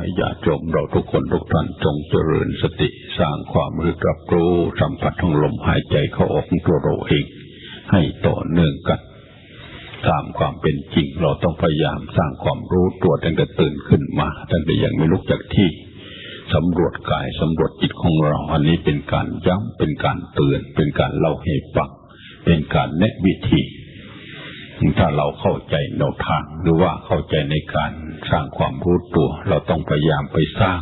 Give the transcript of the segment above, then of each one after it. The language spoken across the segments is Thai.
ให้ญาติโยมเราทุกคนทุกท่านจงเจริญสติสร้างความรู้รับรู้สัมผัสของลมหายใจเข้าออกของตัวเราเองให้ต่อเนื่องกันตามความเป็นจริงเราต้องพยายามสร้างความรู้ตัวตั้งแต่ตื่นขึ้นมาตั้งแต่ยังไม่ลุกจากที่สำรวจกายสำรวจจิตของเรา อันนี้เป็นการย้ำเป็นการเตือน เป็นการเล่าให้ฟังเป็นการแนะวิธี ถ้าเราเข้าใจแนวทางหรือว่าเข้าใจในการ สร้างความรู้ตัว เราต้องพยายามไปสร้าง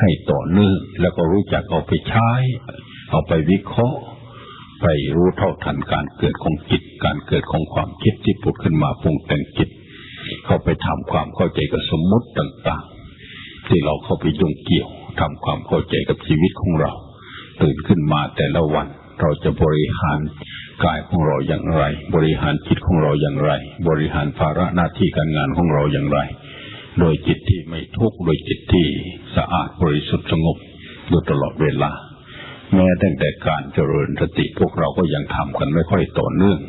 ให้ต่อเนื่องแล้วก็รู้จักเอาไปใช้ เอาไปวิเคราะห์ ไปรู้เท่าทันการเกิดของจิต การเกิดของความคิดที่ผุดขึ้นมาปรุงแต่งจิต เข้าไปทำความเข้าใจกับสมมุติต่างๆ ที่เราเข้าไปยุ่งเกี่ยวทำความเข้าใจกับชีวิตของเรา ตื่นขึ้นมาแต่ละวันเราจะบริหารกายของเราอย่างไร บริหารจิตของเราอย่างไร บริหารภาระหน้าที่การงานของเราอย่างไร โดยจิตที่ไม่ทุกข์โดยจิตที่สะอาดบริสุทธิ์สงบอยู่ตลอดเวลา แม้ตั้งแต่การเจริญสติพวกเราก็ยังทำกันไม่ค่อยต่อเนื่อง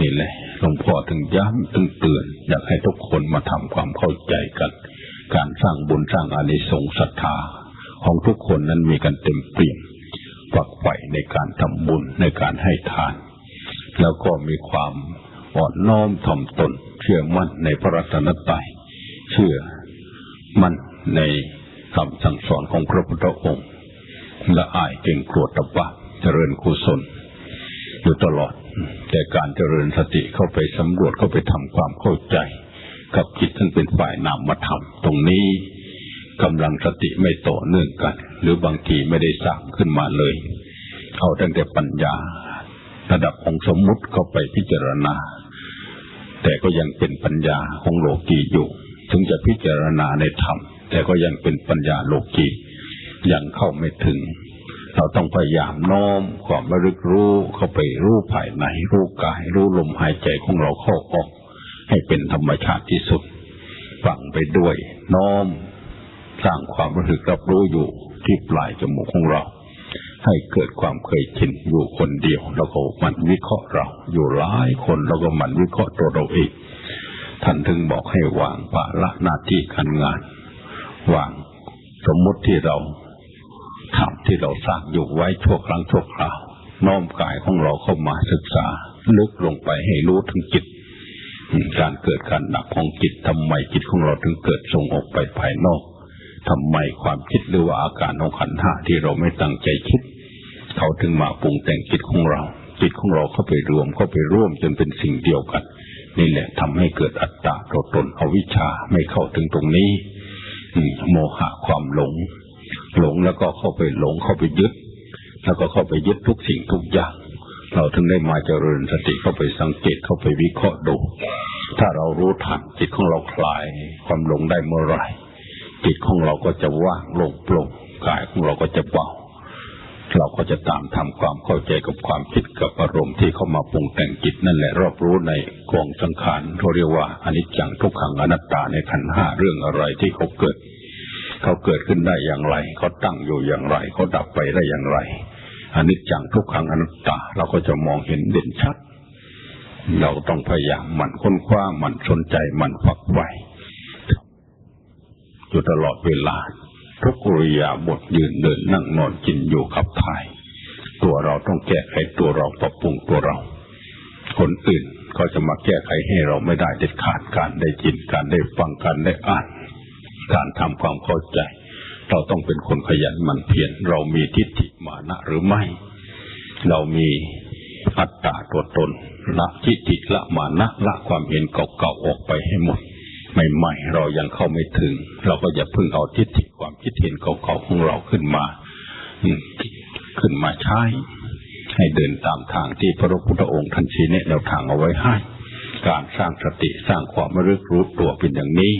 นี่แหละหลวงพ่อถึงย้ำถึงเตือน อยากให้ทุกคนมาทำความเข้าใจกัน การสร้างบุญสร้างอานิสงส์ศรัทธา ของทุกคนนั้นมีกันเต็มเปี่ยมฝักใฝ่ในการทำบุญในการให้ทาน แล้วก็มีความอ่อนน้อมถ่อมตนเชื่อมั่นในพระรัตนตรัย ชื่อมั่นในคำสั่งสอนของพระพุทธองค์ และอายเก่งกลัวตบะเจริญกุศลอยู่ตลอด แต่การเจริญสติเข้าไปสำรวจเข้าไปทำความเข้าใจ กับจิตทั้งเป็นฝ่ายนามธรรมตรงนี้กำลังสติไม่ต่อเนื่องกัน หรือบางทีไม่ได้สร้างขึ้นมาเลย เอาตั้งแต่ปัญญา ระดับของสมมุติเข้าไปพิจารณา แต่ก็ยังเป็นปัญญาของโลกีอยู่ ถึงจะพิจารณาในธรรม แต่ก็ยังเป็นปัญญาโลกียังเข้าไม่ถึง เราต้องพยายามน้อมความระลึกรู้เข้าไปรู้ภายในรู้กาย รู้ลมหายใจของเราเข้าออก ให้เป็นธรรมชาติที่สุดฟังไปด้วย น้อม สร้างความรู้สึกรับรู้อยู่ที่ปลายจมูกของเรา ให้เกิดความเคยชินอยู่คนเดียว แล้วก็มันวิเคราะห์เรา อยู่หลายคนแล้วก็มันวิเคราะห์ตัวเราเอง ท่านถึงบอกให้วางภาระหน้าที่การงาน วางสมมุติที่เราทำที่เราสร้างอยู่ไว้ชั่วครั้งชั่วคราวน้อมกายของเราเข้ามาศึกษา ลึกลงไปให้รู้ถึงจิต การเกิดการดับของจิตทำไมจิตของเราถึงเกิดส่งออกไปภายนอกทำไมความคิดหรือว่าอาการของขันธ์ห้าที่เราไม่ตั้งใจคิด เขาถึงมาปรุงแต่งจิตของเรา จิตของเราเข้าไปรวมเข้าไปร่วมจนเป็นสิ่งเดียวกัน นี่แหละทำให้เกิดอัตตาตัวตนอวิชาไม่เข้าถึงตรงนี้โมหะความหลง หลงแล้วก็เข้าไปหลงเข้าไปยึด แล้วก็เข้าไปยึดทุกสิ่งทุกอย่าง เราถึงได้มาเจริญสติเข้าไปสังเกตเข้าไปวิเคราะห์ดู ถ้าเรารู้ทันจิตของเราคลาย ความหลงได้เมื่อไหร่จิตของเราก็จะว่างโล่งโปร่งกายของเราก็จะเบา เราก็จะตามทำความเข้าใจกับความคิดกับอารมณ์ที่เข้ามาปรุงแต่งจิตนั่นแหละรอบรู้ในกองสังขารเขาเรียกว่าอนิจจังทุกขังอนัตตาในขันห้าเรื่องอะไรที่เขาเกิด เขาเกิดขึ้นได้อย่างไรเขาตั้งอยู่อย่างไรเขาดับไปได้อย่างไรอนิจจังทุกขังอนัตตา เราก็จะมองเห็นเด่นชัด เราต้องพยายามหมั่นค้นคว้าหมั่นสนใจหมั่นฝักใฝ่อยู่ตลอดเวลา ทุกริยาบทยืนเดินนั่งนอนกินอยู่ขับถ่าย ตัวเราต้องแก้ไขตัวเราปรับปรุงตัวเรา คนอื่นเขาจะมาแก้ไขให้เราไม่ได้เด็ดขาดการได้ยินการได้ฟังการได้อ่าน การทำความเข้าใจ เราต้องเป็นคนขยันหมั่นเพียรเรามีทิฏฐิมานะหรือไม่ เรามีอัตตาตัวตนละทิฏฐิละมานะละความเห็นเก่าๆออกไปให้หมด ใหม่ ๆ เรายังเข้าไม่ถึง เราก็อย่าพึ่งเอาทิฏฐิความคิดเห็นเก่าๆของเราขึ้นมาขึ้นมาใช้ ให้เดินตามทางที่พระพุทธองค์ท่านชี้แนะแนวทางเอาไว้ให้ การสร้างสติสร้างความมรึกรู้ตัวเป็นอย่างนี้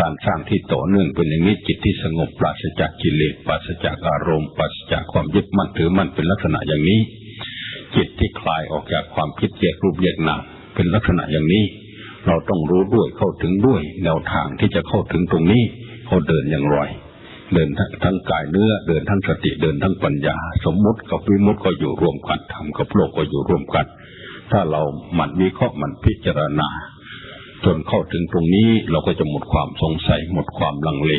การสร้างที่ต่อเนื่องเป็นอย่างนี้จิตที่สงบปราศจากกิเลสปราศจากอารมณ์ปราศจากความยึดมั่นถือมั่นเป็นลักษณะอย่างนี้ จิตที่คลายออกจากความคิดแยกรูปแยกนามเป็นลักษณะอย่างนี้ เราต้องรู้ด้วยเข้าถึงด้วยแนวทางที่จะเข้าถึงตรงนี้เขาเดินอย่างไรเดินทั้งกายเนื้อเดินทั้งสติเดินทั้งปัญญา สมมุติกับวิมุติก็อยู่ร่วมกันธรรมกับโลกก็อยู่ร่วมกัน ถ้าเราหมั่นวิเคราะห์หมั่นพิจารณา จนเข้าถึงตรงนี้เราก็จะหมดความสงสัยหมดความลังเล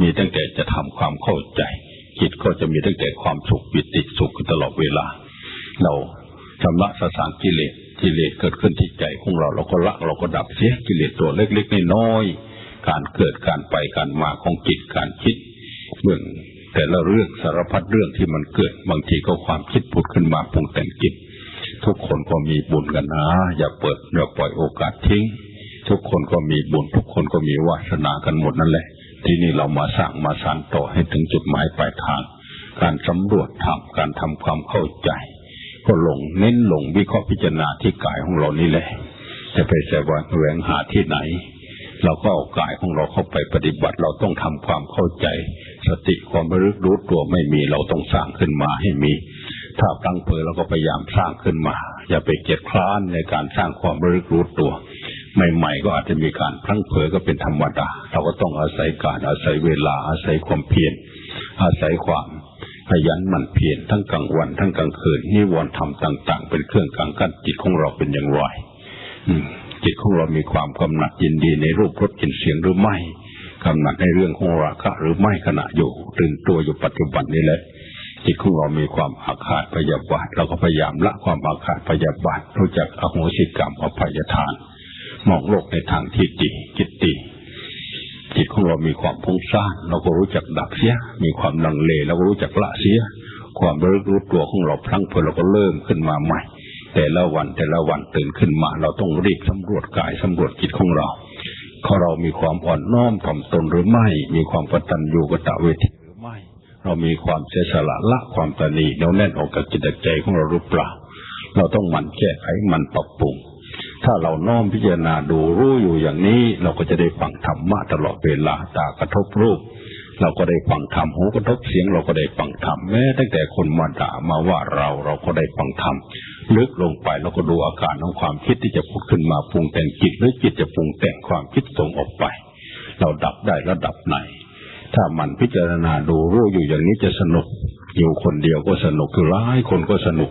มีตั้งแต่จะทำความเข้าใจจิตก็จะมีตั้งแต่ความสุขปิติสุขตลอดเวลา เราชำระสสารกิเลส กิเลสเกิดขึ้นที่ใจของเราเราก็ละเราก็ดับเสียกิเลสตัวเล็กๆน้อยๆการเกิดการไปการมาของจิตการคิดเรื่องแต่ละเรื่องสารพัดเรื่องที่มันเกิดบางทีก็ความคิดผุดขึ้นมาปรุงแต่งจิตทุกคนก็มีบุญกันนะ อย่าเปิดอย่าปล่อยโอกาสทิ้ง ทุกคนก็มีบุญ ทุกคนก็มีวาสนากันหมดนั่นแหละ ที่นี่เรามาสร้างมาสานต่อให้ถึงจุดหมายปลายทาง การสำรวจทำการทำความเข้าใจ ก็ลงเน้นลงวิเคราะห์พิจารณาที่กายของเรานี่แหละ จะไปแสวงแหวงหาที่ไหน เราก็เอากายของเราเข้าไปปฏิบัติเราต้องทำความเข้าใจ สติความระลึกรู้ตัวไม่มีเราต้องสร้างขึ้นมาให้มี ถ้าตั้งเผยเราก็พยายามสร้างขึ้นมา อย่าไปเกียจคร้านในการสร้างความระลึกรู้ตัวใหม่ๆก็อาจจะมีการพลั้งเผลอก็เป็นธรรมดา เราก็ต้องอาศัยการอาศัยเวลาอาศัยความเพียรอาศัยความ ขยันหมั่นเพียรทั้งกลางวันทั้งกลางคืนนิวรณ์ธรรมต่าง ๆ เป็นเครื่องกังกั้นจิตของเราเป็นอย่างไรจิตของเรามีความกำหนัดยินดีในรูปรสกลิ่นเสียงหรือไม่กำหนัดในเรื่องของราคะหรือไม่ขณะอยู่ตื่นตัวอยู่ปัจจุบันนี้แหละจิตของเรามีความอาฆาตพยาบาทเราก็พยายามละความอาฆาตพยาบาทรู้จักอโหสิกรรมอภัยทานมองโลกในทางที่ดีจิตดี จิตของเรามีความพุ่งสร้างเราก็รู้จักดับเสีย มีความลังเลเราก็รู้จักละเสีย ความรู้รู้ตัวของเราพลั้งเพลเราก็เริ่มขึ้นมาใหม่ แต่ละวันแต่ละวันตื่นขึ้นมา เราต้องรีบสำรวจกายสำรวจจิตของเราขอเรามีความอ่อนน้อมถ่อมตนหรือไม่ มีความกตัญญูกตเวทีหรือไม่ เรามีความเสียสละละความตนีเนียวแน่นออกจากจิตใจของเราหรือเปล่าเราต้องหมั่นแก้ไขมันปรับปรุง ถ้าเราน้อมพิจารณาดูรู้อยู่อย่างนี้ เราก็จะได้ฟังธรรมะตลอดเวลาตากระทบรูป เราก็ได้ฟังธรรมหูกระทบเสียง เราก็ได้ฟังธรรมแม้ตั้งแต่คนมาด่ามาว่าเราเราก็ได้ฟังธรรมลึกลงไปเราก็ดูอาการของความคิดที่จะพูดขึ้นมาปรุงแต่งจิตหรือจิตจะปรุงแต่งความคิดส่งออกไป เราดับได้ระดับไหน ถ้ามันพิจารณาดูรู้อยู่อย่างนี้จะสนุก อยู่คนเดียวก็สนุกคือร้ายคนก็สนุก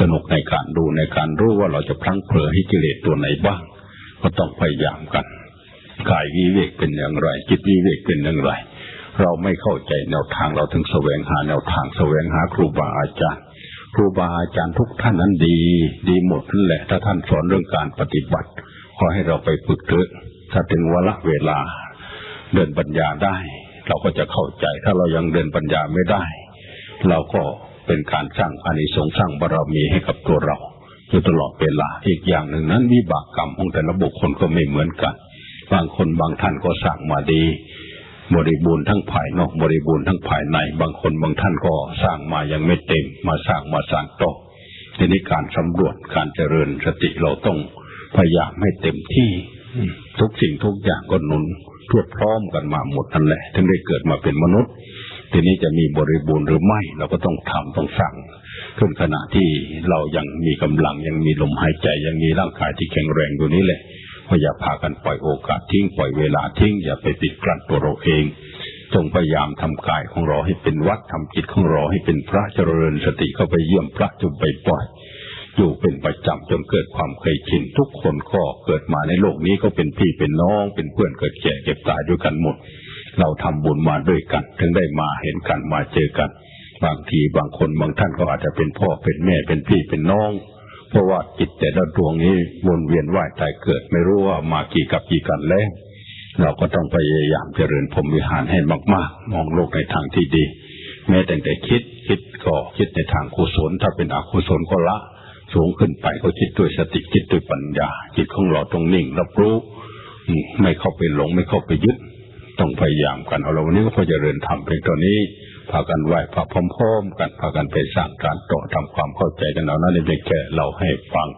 สนุกในการดูในการรู้ว่าเราจะพลั้งเผลอให้กิเลสตัวไหนบ้าง ก็ต้องพยายามกันกายวิเวกเป็นอย่างไร จิตวิเวกเป็นอย่างไร เราไม่เข้าใจแนวทางเราถึงแสวงหาแนวทางแสวงหาครูบาอาจารย์ ครูบาอาจารย์ทุกท่านนั้นดี ดีหมดนั่นแหละ ถ้าท่านสอนเรื่องการปฏิบัติ ขอให้เราไปฝึกเถอะถ้าถึงวละเวลา เดินปัญญาได้ เราก็จะเข้าใจถ้าเรายังเดินปัญญาไม่ได้ เราก็ เป็นการสร้างอานิสงส์สร้างบารมีให้กับตัวเราอยู่ตลอดเวลาอีกอย่างหนึ่งนั้นวิบากกรรมของแต่ละบุคคลก็ไม่เหมือนกัน บางคนบางท่านก็สร้างมาดี บริบูรณ์ทั้งภายนอกบริบูรณ์ทั้งภายใน บางคนบางท่านก็สร้างมายังไม่เต็ม มาสร้างมาสร้างต่อทีนี้การสำรวจการเจริญสติเราต้องพยายามให้เต็มที่ทุกสิ่งทุกอย่างก็หนุนทั่วพร้อมกันมาหมดนั่นแหละถึงได้เกิดมาเป็นมนุษย์ ทีนี้จะมีบริบูรณ์หรือไม่ เราก็ต้องทำต้องสั่ง ขึ้นขณะที่เรายังมีกำลังยังมีลมหายใจยังมีร่างกายที่แข็งแรงอยู่นี้แหละก็อย่าพากันปล่อยโอกาสทิ้งปล่อยเวลาทิ้งอย่าไปติดกลั้นตัวเราเอง จงพยายามทำกายของเราให้เป็นวัดทำจิตของเราให้เป็นพระเจริญสติเข้าไปเยี่ยมพระจงไปปล่อยอยู่เป็นประจำจนเกิดความเคยชินทุกคนก็เกิดมาในโลกนี้ก็เป็นพี่เป็นน้องเป็นเพื่อนเกิดแก่เก็บตายด้วยกันหมด เราทำบุญมาด้วยกัน ถึงได้มาเห็นกันมาเจอกัน บางทีบางคนบางท่านก็อาจจะเป็นพ่อเป็นแม่เป็นพี่เป็นน้อง เพราะว่าจิตแต่ละดวงนี้วนเวียนว่ายตายเกิด ไม่รู้ว่ามากี่กับกี่กันแล้วเราก็ต้องพยายามเจริญพรหมวิหารให้มาก ๆ มองโลกในทางที่ดี แม้แต่แต่คิดคิดก็คิดในทางกุศล ถ้าเป็นอกุศลก็ละ สูงขึ้นไปก็คิดด้วยสติคิดด้วยปัญญา จิตของเราต้องนิ่งรับรู้ ไม่เข้าไปหลงไม่เข้าไปยึด ต้องพยายามกันเอาละวันนี้ก็พอเริญธรรมเพียงตัวนี้พากันไหวพาพร้อมๆกันพากันไปสร้างการต่อทำความเข้าใจกันเอานั้นเองแค่เราให้ฟัง